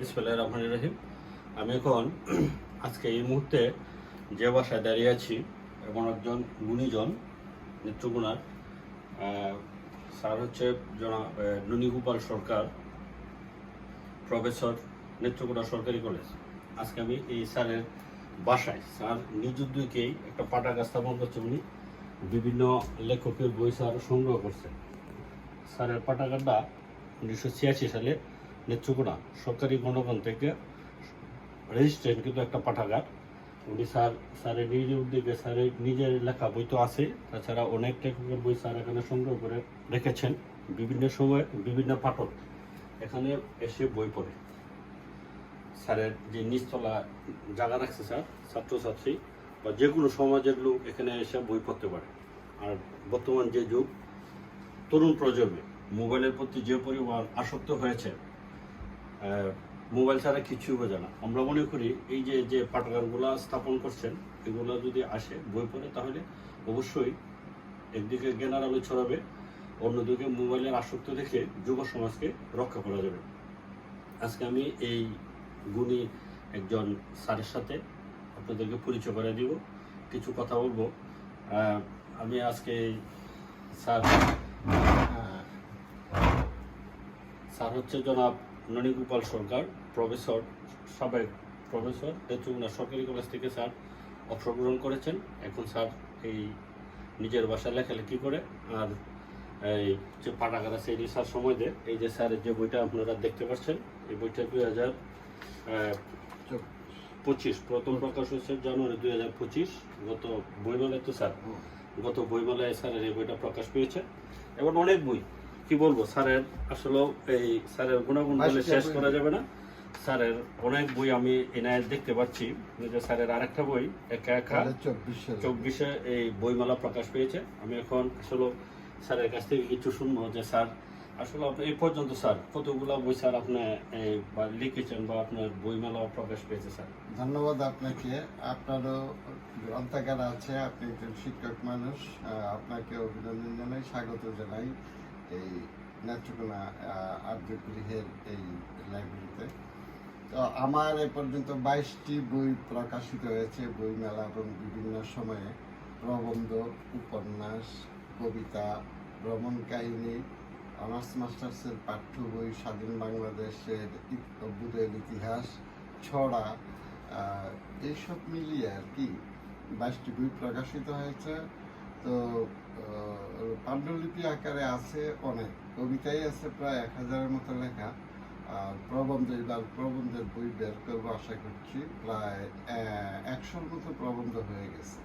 বিসমিল্লাহির রহমানির রহিম। আমি এখন আজকে এই মুহূর্তে যে বাসায় দাঁড়িয়ে আছি এমন একজন গুণীজন নেত্রকোনার স্যার হচ্ছে আহ, ননীগোপাল সরকার প্রফেসর নেত্রকোনা সরকারি কলেজ। আজকে আমি এই স্যারের বাসায় স্যার নিজ উদ্যোগেই একটা পাঠাগার স্থাপন করছে উনি। বিভিন্ন লেখকের বই স্যার সংগ্রহ করছেন স্যারের পাঠাগারটা উনিশশো ছিয়াশি সালে নেত্রকোনা সরকারি গণগণ থেকে রেজিস্ট্রেন্ট কিন্তু একটা পাঠাগার। উনি স্যার, স্যারের নিজের উদ্যোগে স্যারের নিজের লেখা বই তো আছে, তাছাড়া অনেক লেখকের বই স্যার এখানে সংগ্রহ করে রেখেছেন। বিভিন্ন সময় বিভিন্ন পাঠক এখানে এসে বই পড়ে। স্যারের যে নিচতলা জায়গা রাখছে স্যার, ছাত্রছাত্রী বা যে কোনো সমাজের লোক এখানে এসে বই পড়তে পারে। আর বর্তমান যে যুগ, তরুণ প্রজন্মে মোবাইলের প্রতি যে পরিমাণ আসক্ত হয়েছে মোবাইল ছাড়া কিছুই বোঝে না। আমরা মনে করি এই যে যে পাঠাগারগুলো স্থাপন করছেন, এগুলো যদি আসে, বই পড়ে, তাহলে অবশ্যই একদিকে জ্ঞানার আলো ছড়াবে, অন্যদিকে মোবাইলের আসক্ত দেখে যুব সমাজকে রক্ষা করা যাবে। আজকে আমি এই গুণী একজন স্যারের সাথে আপনাদেরকে পরিচয় করে দিব। কিছু কথা বলব। আমি আজকে স্যার স্যার হচ্ছে জনাব ননীগোপাল সরকার প্রফেসর সাবেক প্রফেসর। নেত্রকোনা সরকারি কলেজ থেকে স্যার অবসর গ্রহণ করেছেন। এখন স্যার এই নিজের বাসায় লেখালেখি করে আর এই যে পাঠাগার আছে এই স্যার সময় দেয়। এই যে স্যারের যে বইটা আপনারা দেখতে পাচ্ছেন এই বইটা দুই হাজার পঁচিশ। প্রথম প্রকাশ হয়েছে জানুয়ারি দুই হাজার পঁচিশ। গত বইমেলায় তো স্যার গত বইমেলায় স্যারের এই বইটা প্রকাশ পেয়েছে। এবং অনেক বই। কি বলব স্যারের আসলে এই স্যারের গুণাগুণ বলে শেষ করা যাবে না। স্যারের অনেক বই আমি এনায়েত দেখতে পাচ্ছি। যে স্যারের আরেকটা বই একা একা চব্বিশে। এই বইমেলা প্রকাশ পেয়েছে। আমি এখন আসলে স্যারের কাছ থেকে কিছু শুনব যে স্যার আসলে আপনি এই পর্যন্ত স্যার কতগুলো বই স্যার আপনি লিখেছেন বা আপনার বইমেলা প্রকাশ পেয়েছে স্যার? ধন্যবাদ আপনাকে। আপনারও গ্রন্থাগার আছে আপনি একজন শিক্ষক মানুষ আপনাকে অভিনন্দন জানাই স্বাগত জানাই। এই নেত্রকোনা আর্য গৃহের এই লাইব্রেরিতে তো আমার এ পর্যন্ত বাইশটি বই প্রকাশিত হয়েছে বইমেলা এবং বিভিন্ন সময়ে প্রবন্ধ, উপন্যাস, কবিতা, ভ্রমণ কাহিনী, অনার্স মাস্টার্সের পাঠ্য বই, স্বাধীন বাংলাদেশের অভ্যুদয়ের ইতিহাস, ছড়া এইসব মিলিয়ে আর কি বাইশটি বই প্রকাশিত হয়েছে। তো পাণ্ডুলিপি আকারে আছে অনেক। কবিতাই আছে প্রায় এক হাজারের মতো লেখা। আর প্রবন্ধ এবার প্রবন্ধের বই বের করব আশা করছি, প্রায় একশোর মতো প্রবন্ধ হয়ে গেছে।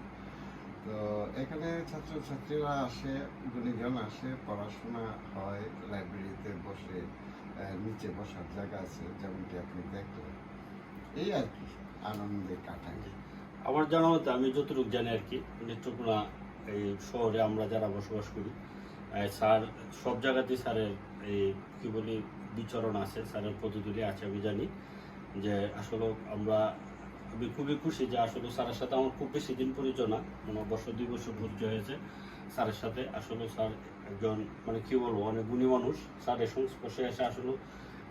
তো এখানে ছাত্রছাত্রীরা আসে, গুণীজন আসে, পড়াশোনা হয়, লাইব্রেরিতে বসে নিচে বসার জায়গা আছে, যেমনটি আপনি দেখলেন। এই আর কি, আনন্দে কাটাই আমার জানা মতে আমি যতটুকু জানি আর কি নেত্রকোনা এই শহরে আমরা যারা বসবাস করি স্যার, সব জায়গাতেই স্যারের এই, কী বলি, বিচরণ আছে, স্যারের পদ্ধতি আছে, আমি জানি। যে আসলে আমরা, আমি খুবই খুশি যে আসলে স্যারের সাথে আমার খুব বেশি দিন পরিচয় না মানে বছর দুই বছর পরিচয় হয়েছে স্যারের সাথে। আসলে স্যার একজন মানে কী বলব, অনেক গুণী মানুষ। স্যারের সংস্পর্শে এসে আসলে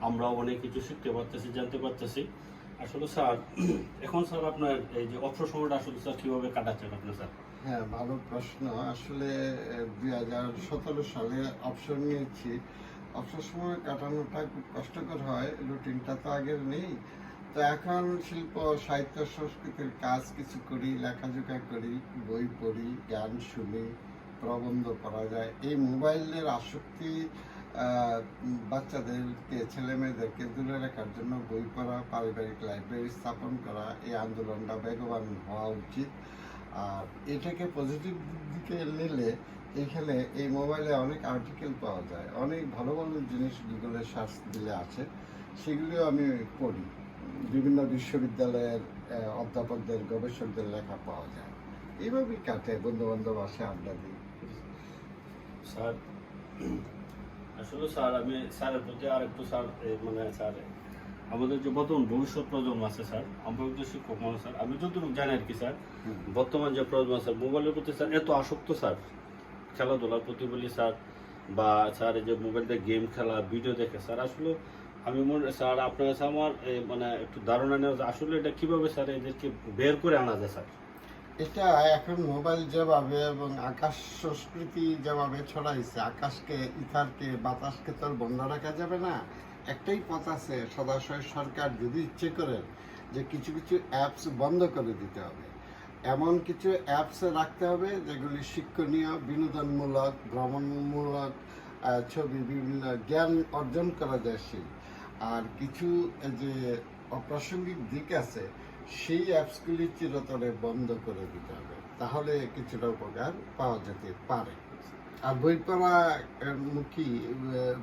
আমরাও অনেক কিছু শিখতে পারতেছি, জানতে পারতেছি। আসলে স্যার, এখন স্যার আপনার এই যে অবসর সময়টা আসলে স্যার কীভাবে কাটাচ্ছেন আপনার স্যার? হ্যাঁ ভালো প্রশ্ন। আসলে দুই হাজার সতেরো সালে অবসর নিয়েছি। অবসর সময় কাটানোটা খুব কষ্টকর হয় রুটিনটা তো আগের নেই। তো এখন শিল্প, সাহিত্য, সংস্কৃতির কাজ কিছু করি, লেখাজোখা করি, বই পড়ি, গান শুনি, প্রবন্ধ পড়া যায়। এই মোবাইলের আসক্তি বাচ্চাদেরকে ছেলে মেয়েদেরকে দূরে রাখার জন্য বই পড়া, পারিবারিক লাইব্রেরি স্থাপন করা, এই আন্দোলনটা বেগবান হওয়া উচিত। আর এটাকে পজিটিভ দিকে নিলে এখানে এই মোবাইলে অনেক আর্টিকেল পাওয়া যায়। অনেক ভালো ভালো জিনিস গুগলে সার্চ দিলে আছে। সেগুলিও আমি পড়ি। বিভিন্ন বিশ্ববিদ্যালয়ের অধ্যাপকদের, গবেষকদের লেখা পাওয়া যায়। এইভাবেই কাটে বন্ধু বান্ধব আসে, আড্ডা দিই। স্যার, আসলে স্যার, আমি স্যারের প্রতি আর একটু স্যার মানে স্যার আমাদের যে বর্তমান ভবিষ্যৎ প্রজন্ম আছে, স্যার একটু শিক্ষক মানুষ স্যার। আমি যতটুকু জানি আর কি, স্যার, বর্তমান যে প্রজন্ম স্যার, মোবাইলের প্রতি, স্যার, এত আসক্ত, স্যার। খেলাধুলার প্রতি বলি, স্যার, বা, স্যার, এই যে মোবাইলতে গেম খেলা, ভিডিও দেখে, স্যার, আসলে আমি মনে, স্যার, আপনার কাছে আমার মানে একটু ধারণা নেওয়া আসলে এটা কীভাবে, স্যার, এদেরকে বের করে আনা যায়, স্যার? এটা এখন মোবাইল যেভাবে এবং আকাশ সংস্কৃতি যেভাবে ছড়াইছে, আকাশকে, ইথারকে, বাতাসকে তো বন্ধ রাখা যাবে না। একটাই পথ আছে, সদাশয় সরকার যদি ইচ্ছে করেন যে কিছু কিছু অ্যাপস বন্ধ করে দিতে হবে। এমন কিছু অ্যাপস রাখতে হবে যেগুলি শিক্ষণীয়, বিনোদনমূলক, ভ্রমণমূলক ছবি, বিভিন্ন জ্ঞান অর্জন করা যায় সেই। আর কিছু যে অপ্রাসঙ্গিক দিক আছে, সেই অ্যাপসগুলি চিরতরে বন্ধ করে দিতে হবে। তাহলে কিছুটা উপকার পাওয়া যেতে পারে। আর বই পড়া মুখী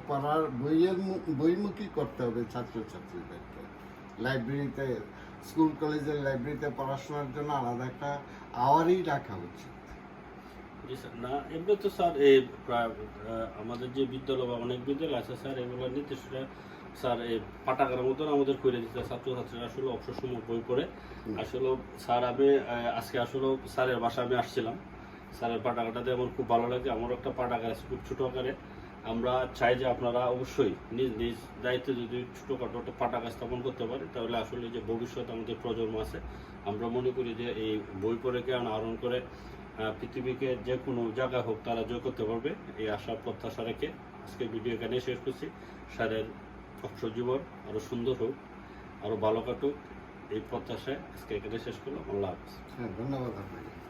পড়ার বইয়ের বইমুখী করতে হবে ছাত্রছাত্রীদেরকে। লাইব্রেরিতে স্কুল কলেজের লাইব্রেরিতে পড়াশোনার জন্য আলাদা একটা আওয়ারই রাখা উচিত। না এমনি তো স্যার এই আমাদের যে বিদ্যালয় বা অনেক বিদ্যালয় আছে স্যার এগুলো নির্দিষ্ট স্যার এই পাঠাগারের মতন আমাদের করে দিতে ছাত্রছাত্রীরা আসলে অবসর সময় বই পড়ে। আসলে স্যার আমি আজকে আসলে স্যারের বাসায় আমি আসছিলাম। স্যারের পাঠাগারটাতে আমার খুব ভালো লাগে আমার একটা পাঠাগার আছে খুব ছোটো আকারে। আমরা চাই যে আপনারা অবশ্যই নিজ নিজ দায়িত্বে যদি ছোটোখাটো একটা পাঠাগার স্থাপন করতে পারে, তাহলে আসলে যে ভবিষ্যৎ আমাদের প্রজন্ম আছে, আমরা মনে করি যে এই বই পড়ে জ্ঞান আহরণ করে পৃথিবীকে যে কোনো জায়গায় হোক তারা জয় করতে পারবে, এই আশা প্রত্যাশা রেখে আজকে ভিডিও এখানে শেষ করছি। স্যারের অক্ষর জীবন আরও সুন্দর হোক আরও ভালো কাটুক, এই প্রত্যাশায় আজকে এখানে শেষ করলাম। আল্লাহ হাফিজ। হ্যাঁ ধন্যবাদ আপনাকে।